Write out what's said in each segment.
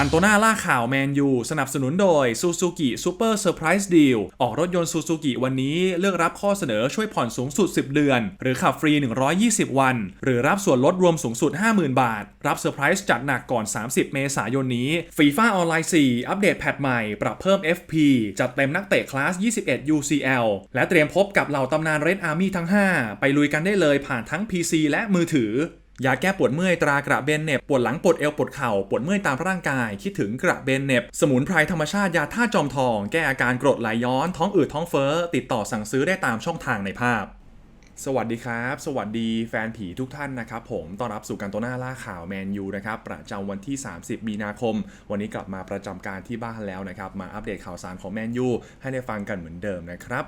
กันโตนาล่าข่าวแมนยูสนับสนุนโดย Suzuki Super Surprise Deal ออกรถยนต์ Suzuki วันนี้เลือกรับข้อเสนอช่วยผ่อนสูงสุด 10 เดือน หรือขับฟรี 120 วัน หรือรับส่วนลดรวมสูงสุด 50,000 บาท รับเซอร์ไพรส์จัดหนักก่อน 30 เมษายนนี้ฟีฟ่าออนไลน์4 อัปเดตแพทใหม่ ปรับเพิ่ม FP จัดเต็มนักเตะคลาส 21 UCL และเตรียมพบกับเหล่าตำนาน Red Army ทั้ง 5 ไปลุยกันได้เลยผ่านทั้ง PC และมือถือ ยาแก้ปวดเมื่อยตรากระเบนเน็บปวดหลังปวดเอวปวดเข่าปวดเมื่อยตามร่างกาย คิดถึงกระเบนเน็บสมุนไพรธรรมชาติยาท่าจอมทอง แก้อาการกรดไหลย้อน ท้องอืดท้องเฟ้อ ติดต่อสั่งซื้อได้ตามช่องทางในภาพ สวัสดีครับ สวัสดีแฟนผีทุกท่านนะครับผมต้อนรับสู่การตัวหน้าล่าข่าวแมนยูนะครับประจำวันที่ 30 มีนาคม วันนี้กลับมาประจำการที่บ้านแล้วนะครับมาอัปเดตข่าวสารของแมนยูให้ได้ฟังกันเหมือนเดิมนะครับ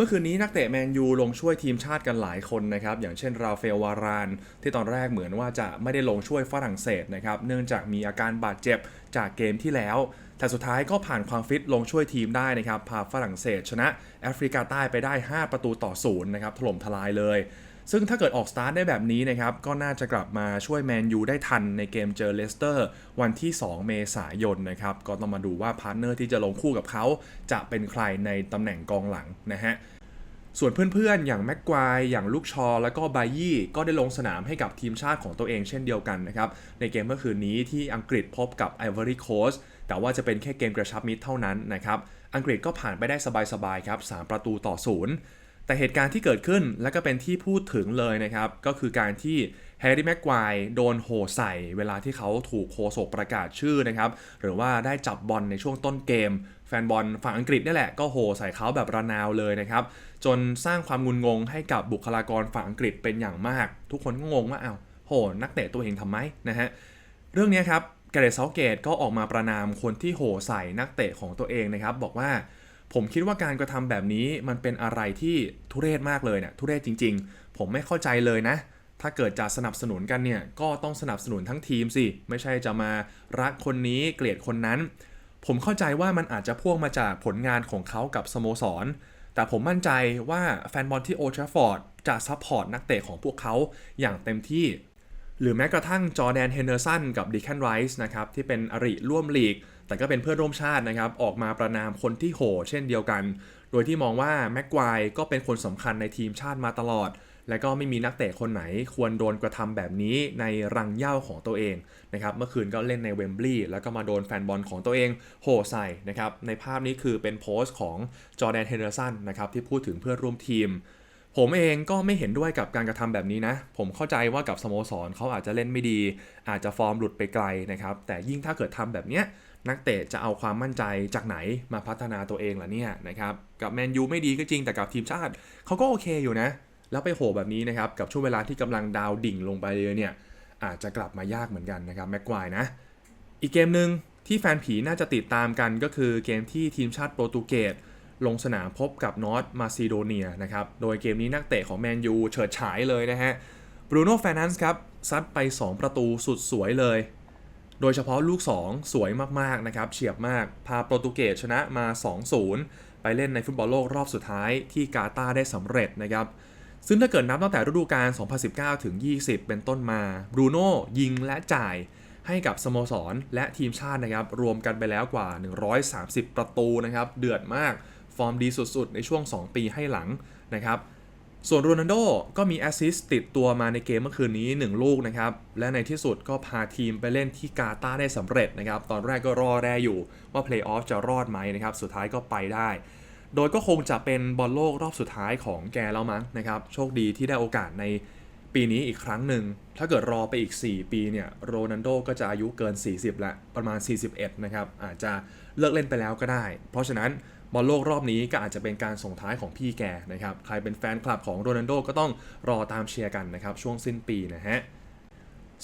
มื่อคืนนี้นักเตะแมนยูลงช่วยทีมชาติกันหลายคนนะครับ อย่างเช่นราเฟลวาราน ที่ตอนแรกเหมือนว่าจะไม่ได้ลงช่วยฝรั่งเศสนะครับ เนื่องจากมีอาการบาดเจ็บจากเกมที่แล้ว แต่สุดท้ายก็ผ่านความฟิตลงช่วยทีมได้นะครับ พาฝรั่งเศสชนะแอฟริกาใต้ไปได้ 5 ประตูต่อศูนย์นะครับ ถล่มทลายเลย ซึ่งถ้าเกิดออกสตาร์ทได้แบบนี้นะครับ ก็น่าจะกลับมาช่วยแมนยูได้ทันในเกมเจอเลสเตอร์ วันที่ 2 เมษายนนะครับ ก็ต้องมาดูว่าพาร์ทเนอร์ที่จะลงคู่กับเขาจะเป็นใครในตำแหน่งกองหลังนะฮะ ส่วนเพื่อนๆ อย่างแม็กควายอย่างลูกชอ แล้วก็บายี่ก็ได้ลงสนามให้กับทีมชาติของตัวเองเช่นเดียวกันนะครับ ในเกมเมื่อคืนนี้ที่อังกฤษพบกับไอวอรี่โคสแต่ว่าจะเป็นแค่เกมกระชับมิตรเท่านั้นนะครับ อังกฤษก็ผ่านไปได้สบายๆครับ 3 ประตูต่อศูนย์แต่เหตุการณ์ที่เกิดขึ้นและก็เป็นที่พูดถึงเลยนะครับ ก็คือการที่ แฮร์รี่แม็กควายโดนโหใส่เวลาที่เขาถูกโคโศกประกาศชื่อนะครับหรือว่าได้จับบอลในช่วงต้นเกม แฟนบอลฝั่งอังกฤษนี่แหละก็โหใส่เขาแบบระนาวเลยนะครับจนสร้างความงุนงงให้กับบุคลากรฝั่งอังกฤษเป็นอย่างมาก ทุกคนก็งงว่าเอ้าโหนักเตะตัวเองทำไมนะฮะเรื่องนี้ครับแกเรตเซาเกตก็ออกมาประนามคนที่โหใส่นักเตะของตัวเองนะครับบอกว่าผมคิดว่าการกระทำแบบนี้มันเป็นอะไรที่ทุเรศมากเลยเนี่ยทุเรศจริง ๆ ผมไม่เข้าใจเลยนะ ถ้าเกิดจะสนับสนุนกันเนี่ยก็ต้องสนับสนุนทั้งทีมสิ ไม่ใช่จะมารักคนนี้เกลียดคนนั้น ผมเข้าใจว่ามันอาจจะพ่วงมาจากผลงานของเขากับสโมสร แต่ผมมั่นใจว่าแฟนบอลที่โอทราฟอร์ดจะซัพพอร์ตนักเตะของพวกเขาอย่างเต็มที่ หรือแม้กระทั่งจอแดนเฮนเดอร์สันกับดิแคนไรส์นะครับที่เป็นอริร่วมลีก แต่ก็เป็นเพื่อนร่วมชาตินะครับออกมาประนามคนที่โหเช่นเดียวกัน โดยที่มองว่าแม็กควายก็เป็นคนสำคัญในทีมชาติมาตลอด และก็ไม่มีนักเตะคนไหนควรโดนกระทำแบบนี้ในรังเหย้าของตัวเองนะครับเมื่อคืนก็เล่นในเวมบลีย์แล้วก็มาโดนแฟนบอลของตัวเองโหใส่นะครับในภาพนี้คือเป็นโพสต์ของจอแดนเฮนเดอร์สันนะครับที่พูดถึงเพื่อนร่วมทีม ผมเองก็ไม่เห็นด้วยกับการกระทำแบบนี้นะ ผมเข้าใจว่ากับสโมสรเขาอาจจะเล่นไม่ดี อาจจะฟอร์มหลุดไปไกลนะครับแต่ยิ่งถ้าเกิดทำแบบเนี้ยนักเตะจะเอาความมั่นใจจากไหนมาพัฒนาตัวเองล่ะเนี่ยนะครับกับแมนยูไม่ดีก็จริงแต่กับทีมชาติเขาก็โอเคอยู่นะ แล้วไปโหแบบนี้นะครับกับช่วงเวลาที่กำลังดาวดิ่งลงไปเลยเนี่ยอาจจะกลับมายากเหมือนกันนะครับแม็กควายนะ อีกเกมหนึ่งที่แฟนผีน่าจะติดตามกันก็คือเกมที่ทีมชาติโปรตุเกสลงสนามพบกับนอตมาซิโดเนียนะครับ โดยเกมนี้นักเตะของแมนยูเฉิดฉายเลยนะฮะ บรูโน่แฟนันส์ครับ ซัดไป 2 ประตูสุดสวยเลย โดยเฉพาะลูก 2 สวยมาก ๆ นะครับ เฉียบมาก พาโปรตุเกสชนะมา 2-0 ไปเล่นในฟุตบอลโลกรอบสุดท้ายที่กาตาร์ได้สำเร็จนะครับ ซึ่งถ้าเกิดนับตั้งแต่ฤดูกาล 2019 ถึง 20 เป็นต้นมาบรูโน่ยิงและจ่ายให้กับสโมสรและทีมชาตินะครับ รวมกันไปแล้วกว่า 130 ประตูนะครับ เดือดมาก ฟอร์มดีสุดๆ ในช่วง 2 ปีให้หลังนะครับ ส่วนโรนัลโดก็มีแอสซิสต์ติดตัวมาในเกมเมื่อคืนนี้ 1 ลูกนะครับ และในที่สุดก็พาทีมไปเล่นที่กาตาร์ได้สำเร็จนะครับ ตอนแรกก็รอแรอยู่ว่าเพลย์ออฟจะรอดไหมนะครับ สุดท้ายก็ไปได้ โดยก็คงจะเป็นบอลโลกรอบสุดท้ายของแกแล้วมั้งนะครับ โชคดีที่ได้โอกาสในปีนี้อีกครั้งหนึ่ง ถ้าเกิดรอไปอีก 4 ปีเนี่ยโรนัลโดก็จะอายุเกิน 40แล้วประมาณ 41 นะครับ อาจจะเลิกเล่นไปแล้วก็ได้ เพราะฉะนั้นบอลโลกรอบนี้ก็อาจจะเป็นการส่งท้ายของพี่แกนะครับ ใครเป็นแฟนคลับของโรนัลโดก็ต้องรอตามเชียร์กันนะครับ ช่วงสิ้นปีนะฮะ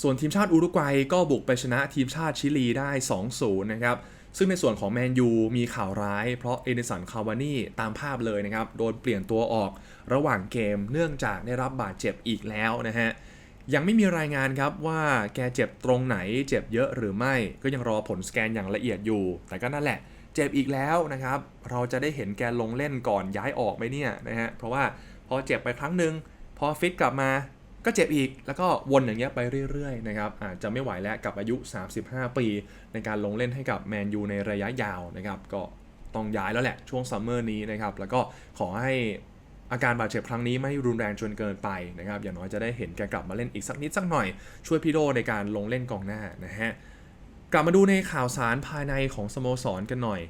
ส่วนทีมชาติอุรุกวัยก็บุกไปชนะทีมชาติชิลีได้ 2-0 นะครับ ซึ่งในส่วนของแมนยูมีข่าวร้ายเพราะเอเดสันคาวานี่ตามภาพเลยนะครับ โดนเปลี่ยนตัวออกระหว่างเกมเนื่องจากได้รับบาดเจ็บอีกแล้วนะฮะ ยังไม่มีรายงานครับว่าแกเจ็บตรงไหนเจ็บเยอะหรือไม่ก็ยังรอผลสแกนอย่างละเอียดอยู่ แต่ก็นั่นแหละ เจ็บอีกแล้วนะครับ เราจะได้เห็นแกลงเล่นก่อนย้ายออกไหมเนี่ยนะฮะเพราะว่าพอเจ็บไปครั้งหนึ่งพอฟิตกลับมา ก็เจ็บอีก แล้วก็วนอย่างเงี้ยไปเรื่อยๆนะครับอาจจะไม่ไหวแล้วกับอายุ 35 ปี ในการลงเล่นให้กับแมนยูในระยะยาวนะครับก็ต้องย้ายแล้วแหละช่วงซัมเมอร์นี้นะครับแล้วก็ขอให้อาการบาดเจ็บครั้งนี้ไม่รุนแรงจนเกินไปนะครับอย่างน้อยจะได้เห็นแกกลับมาเล่นอีกสักนิดสักหน่อย ช่วยพี่โดในการลงเล่นกองหน้านะฮะกลับมาดูในข่าวสารภายในของสโมสรกันหน่อย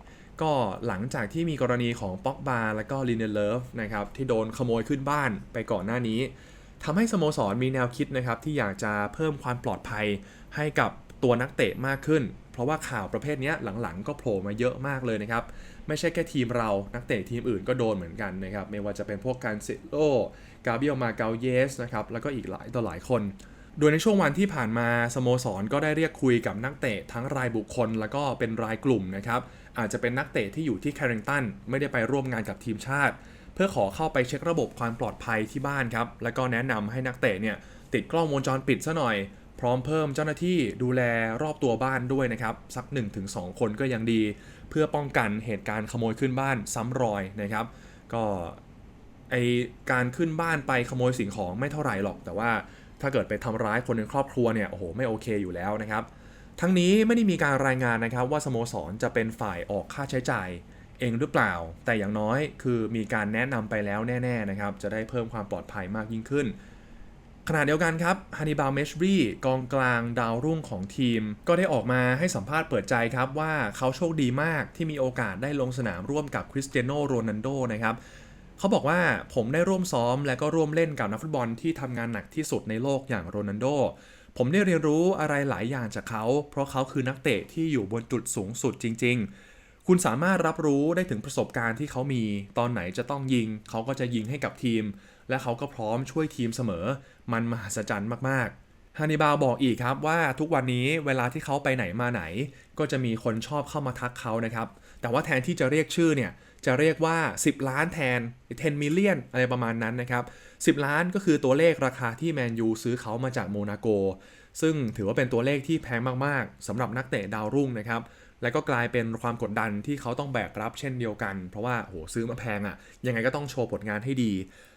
ก็หลังจากที่มีกรณีของป็อกบาและก็ลินเดเลฟนะครับที่โดนขโมยขึ้นบ้านไปก่อนหน้านี้ ทำให้สโมสรมีแนวคิดนะครับที่อยากจะเพิ่มความปลอดภัยให้กับตัวนักเตะมากขึ้น เพราะว่าข่าวประเภทนี้หลังๆ ก็โผล่มาเยอะมากเลยนะครับ ไม่ใช่แค่ทีมเรานักเตะทีมอื่นก็โดนเหมือนกันนะครับ ไม่ว่าจะเป็นพวกการเซโลกาเบียลมาเกาเยสนะครับแล้วก็อีกหลายต่อหลายคน โดยในช่วงวันที่ผ่านมาสโมสรก็ได้เรียกคุยกับนักเตะทั้งรายบุคคล แล้วก็เป็นรายกลุ่มนะครับอาจจะเป็นนักเตะที่อยู่ที่แคริงตันไม่ได้ไปร่วมงานกับทีมชาติ เพื่อขอเข้าไปเช็คระบบความปลอดภัยที่บ้านครับ แล้วก็แนะนำให้นักเตะเนี่ยติดกล้องวงจรปิดซะหน่อย พร้อมเพิ่มเจ้าหน้าที่ดูแลรอบตัวบ้านด้วยนะครับ สัก 1-2 คนก็ยังดี เพื่อป้องกันเหตุการณ์ขโมยขึ้นบ้านซ้ำรอยนะครับ ก็ไอการขึ้นบ้านไปขโมยสิ่งของไม่เท่าไหร่หรอก แต่ว่าถ้าเกิดไปทำร้ายคนในครอบครัวเนี่ยโอ้โหไม่โอเคอยู่แล้วนะครับ ทั้งนี้ไม่ได้มีการรายงานนะครับว่าสโมสรจะเป็นฝ่ายออกค่าใช้จ่าย เองหรือเปล่า แต่อย่างน้อยคือมีการแนะนำไปแล้วแน่ๆนะครับ จะได้เพิ่มความปลอดภัยมากยิ่งขึ้น ขณะเดียวกันครับฮันนิบาลเมชบรีกองกลางดาวรุ่งของทีม ก็ได้ออกมาให้สัมภาษณ์เปิดใจครับว่าเขาโชคดีมากที่มีโอกาสได้ลงสนามร่วมกับคริสเตียโนโรนัลโดนะครับเขาบอกว่าผมได้ร่วมซ้อมและก็ร่วมเล่นกับนักฟุตบอลที่ทำงานหนักที่สุดในโลกอย่างโรนัลโด ผมได้เรียนรู้อะไรหลายอย่างจากเขา เพราะเขาคือนักเตะที่อยู่บนจุดสูงสุดจริง ๆ คุณสามารถรับรู้ได้ถึงประสบการณ์ที่เขามี ตอนไหนจะต้องยิง เขาก็จะยิงให้กับทีม และเขาก็พร้อมช่วยทีมเสมอ มันมหัศจรรย์มากๆ ฮานิบาลบอกอีกครับว่าทุกวันนี้เวลาที่เขาไปไหนมาไหน ก็จะมีคนชอบเข้ามาทักเขานะครับ แต่ว่าแทนที่จะเรียกชื่อเนี่ย จะเรียกว่า 10 ล้านแทน 10 million อะไรประมาณนั้นนะครับ 10 ล้านก็คือตัวเลขราคาที่แมนยูซื้อเขามาจากโมนาโก ซึ่งถือว่าเป็นตัวเลขที่แพงมากๆสำหรับนักเตะดาวรุ่งนะครับ และก็กลายเป็นความกดดันที่เขาต้องแบกรับเช่นเดียวกัน เพราะว่าโหซื้อมาแพงอะ่ะ ยังไงก็ต้องโชว์ผลงานให้ดี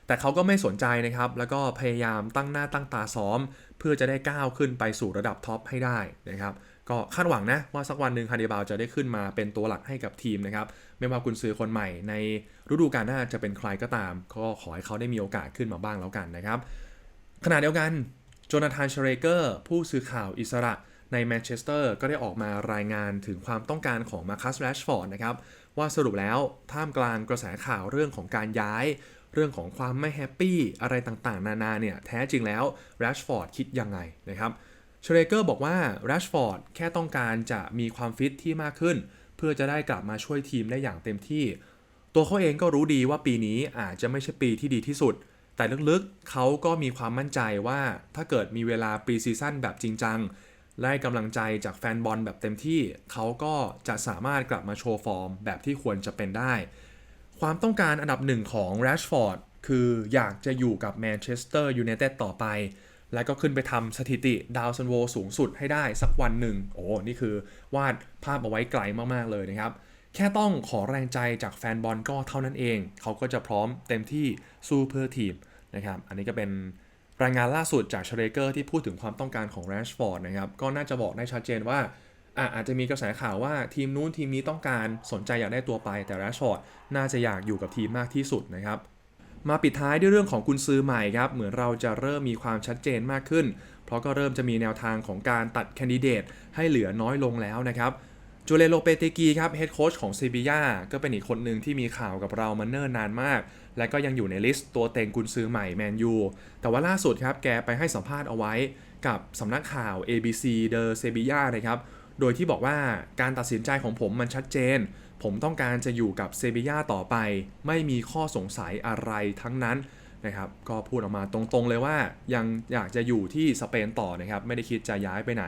แต่เขาก็ไม่สนใจนะครับ แล้วก็พยายามตั้งหน้าตั้งตาซ้อม เพื่อจะได้ก้าวขึ้นไปสู่ระดับท็อปให้ได้นะครับ ก็คาดหวังนะว่าสักวันหนึ่งฮานิบาลจะได้ขึ้นมาเป็นตัวหลักให้กับทีมนะครับ ไม่ว่ากุนซือคนใหม่ในฤดูกาลหน้าจะเป็นใครก็ตาม ก็ขอให้เขาได้มีโอกาสขึ้นมาบ้างแล้วกันนะครับ ขณะเดียวกันโจนาธานเชเรเกอร์ผู้สื่อข่าวอิสระ ในแมนเชสเตอร์ก็ได้ออกมารายงานถึงความต้องการของมาคัสแรชฟอร์ดนะครับ ว่าสรุปแล้วท่ามกลางกระแสข่าวเรื่องของการย้าย เรื่องของความไม่แฮปปี้อะไรต่างๆ นานาเนี่ย แท้จริงแล้วแรชฟอร์ดคิดยังไงนะครับเชเรเกอร์บอกว่าแรชฟอร์ดแค่ต้องการจะมีความฟิตที่มากขึ้น เพื่อจะได้กลับมาช่วยทีมได้อย่างเต็มที่ ตัวเขาเองก็รู้ดีว่าปีนี้อาจจะไม่ใช่ปีที่ดีที่สุดแต่ลึกๆ เขาก็มีความมั่นใจว่าถ้าเกิดมีเวลาปรีซีซั่นแบบจริงจัง ได้กำลังใจจากแฟนบอลแบบเต็มที่ เขาก็จะสามารถกลับมาโชว์ฟอร์มแบบที่ควรจะเป็นได้ ความต้องการอันดับหนึ่งของแรชฟอร์ดคืออยากจะอยู่กับแมนเชสเตอร์ยูไนเต็ดต่อไป และก็ขึ้นไปทำสถิติดาวซันโวสูงสุดให้ได้สักวันหนึ่ง โอ้ นี่คือวาดภาพเอาไว้ไกลมาก ๆ เลยนะครับ แค่ต้องขอแรงใจจากแฟนบอลก็เท่านั้นเอง เขาก็จะพร้อมเต็มที่สู้เพื่อทีมนะครับ อันนี้ก็เป็น รายงานล่าสุดจากเชเรเกอร์ที่พูดถึงความต้องการของแรชฟอร์ดนะครับก็น่าจะบอกได้ชัดเจนว่าอะอาจจะมีกระแสข่าวว่าทีมนู้นทีมนี้ต้องการสนใจอยากได้ตัวไป แต่แรชฟอร์ดน่าจะอยากอยู่กับทีมมากที่สุดนะครับมาปิดท้ายด้วยเรื่องของกุนซือใหม่ครับ เหมือนเราจะเริ่มมีความชัดเจนมากขึ้น เพราะก็เริ่มจะมีแนวทางของการตัดแคนดิเดตให้เหลือน้อยลงแล้วนะครับ จูเลโลเปเตกีครับเฮดโค้ชของเซบียาก็เป็นอีกคนหนึ่งที่มีข่าวกับเรามาเนิ่นนานมาก และก็ยังอยู่ในลิสต์ตัวเต็งกุนซือใหม่แมนยูแต่ว่าล่าสุดครับแกไปให้สัมภาษณ์เอาไว้กับสำนักข่าว ABC The Sevilla นะครับโดยที่บอกว่าการตัดสินใจของผมมันชัดเจน ผมต้องการจะอยู่กับเซบียาต่อไป ไม่มีข้อสงสัยอะไรทั้งนั้นนะครับก็พูดออกมาตรงๆเลยว่ายังอยากจะอยู่ที่สเปนต่อนะครับไม่ได้คิดจะย้ายไปไหน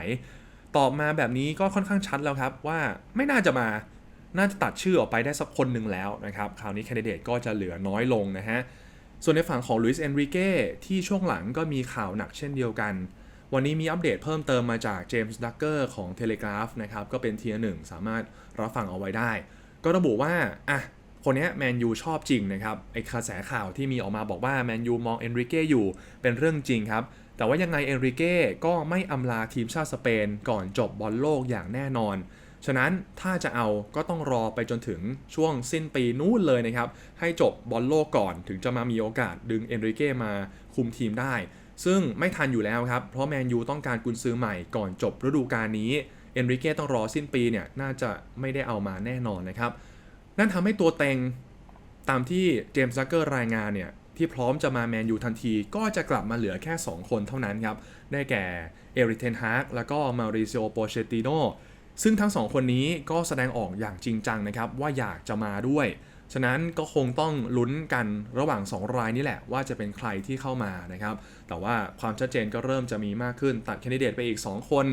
ตอบมาแบบนี้ก็ค่อนข้างชัดแล้วครับว่าไม่น่าจะมาน่าจะตัดชื่อออกไปได้สักคนหนึ่งแล้วนะครับ คราวนี้แคนดิเดตก็จะเหลือน้อยลงนะฮะ ส่วนในฝั่งของลุยส์เอนริเก้ที่ช่วงหลังก็มีข่าวหนักเช่นเดียวกัน วันนี้มีอัปเดตเพิ่มเติมมาจากเจมส์ดักเกอร์ของ Telegraph นะครับ ก็เป็นเทียร์หนึ่งสามารถรับฟังเอาไว้ได้ ก็ระบุว่า อะ คนนี้แมนยูชอบจริงนะครับ ไอ้กระแสข่าวที่มีออกมาบอกว่าแมนยูมองเอนริเก้อยู่เป็นเรื่องจริงครับ แต่ว่ายังไงเอนริเก้ก็ไม่อำลาทีมชาติสเปนก่อนจบบอลโลกอย่างแน่นอน ฉะนั้นถ้าจะเอาก็ต้องรอไปจนถึงช่วงสิ้นปีนู้นเลยนะครับ ให้จบบอลโลกก่อนถึงจะมามีโอกาสดึงเอนริเก้มาคุมทีมได้ ซึ่งไม่ทันอยู่แล้วครับ เพราะแมนยูต้องการกุนซือใหม่ก่อนจบฤดูกาลนี้เอนริเก้ต้องรอสิ้นปีเนี่ยน่าจะไม่ได้เอามาแน่นอนนะครับ นั่นทำให้ตัวเต็งตามที่เจมส์ซักเกอร์รายงานเนี่ย ที่พร้อมจะมาแมนยูทันทีก็จะกลับมาเหลือแค่ 2 คนเท่านั้นครับ ได้แก่เอริเทนฮากแล้วก็มาริซิโอโปเชติโนซึ่งทั้ง2คนนี้ก็แสดงออกอย่างจริงจังนะครับ ว่าอยากจะมาด้วย ฉะนั้นก็คงต้องลุ้นกันระหว่าง 2 รายนี้แหละว่าจะเป็นใครที่เข้ามานะครับ แต่ว่าความชัดเจนก็เริ่มจะมีมากขึ้นตัดแคนดิเดตไปอีก 2 คน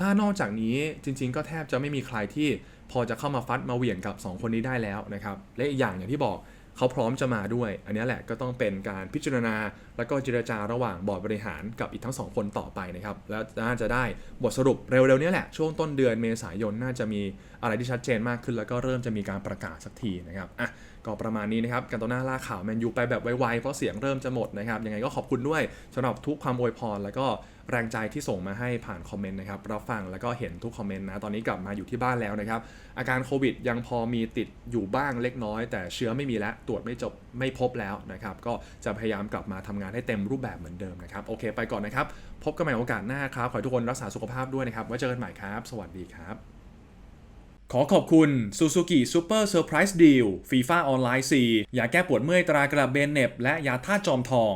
ถ้านอกจากนี้จริง ๆ ก็แทบจะไม่มีใครที่พอจะเข้ามาฟัดมาเหวี่ยงกับ 2 คนนี้ได้แล้วนะครับ และอีกอย่างอย่างที่บอก เขาพร้อมจะมาด้วย อันนี้แหละก็ต้องเป็นการพิจารณา แล้วก็เจรจาระหว่างบอร์ดบริหารกับอีกทั้งสองคนต่อไปนะครับ แล้วน่าจะได้บทสรุปเร็วๆนี้แหละ ช่วงต้นเดือนเมษายนน่าจะมีอะไรที่ชัดเจนมากขึ้น แล้วก็เริ่มจะมีการประกาศสักทีนะครับอะ ก็ประมาณนี้นะครับกันตัวหน้าล่าข่าวแมนยูไปแบบไวๆเพราะเสียงเริ่มจะหมดนะครับยังไงก็ขอบคุณด้วยสำหรับทุกความอวยพร แล้วก็แรงใจที่ส่งมาให้ผ่านคอมเมนต์นะครับรับฟังแล้วก็เห็นทุกคอมเมนต์นะตอนนี้กลับมาอยู่ที่บ้านแล้วนะครับอาการโควิดยังพอมีติดอยู่บ้างเล็กน้อย แต่เชื้อไม่มีแล้วตรวจไม่จบไม่พบแล้วนะครับก็จะพยายามกลับมาทำงานให้เต็มรูปแบบเหมือนเดิมนะครับโอเค ไปก่อนนะครับพบกันใหม่โอกาสหน้าครับขอให้ทุกคนรักษาสุขภาพด้วยนะครับไว้เจอกันใหม่ครับ สวัสดีครับ ขอขอบคุณ Suzuki Super Surprise Deal FIFA Online 4ยาแก้ปวดเมื่อยตรากระเบนเน็บ และยาท่าจอมทอง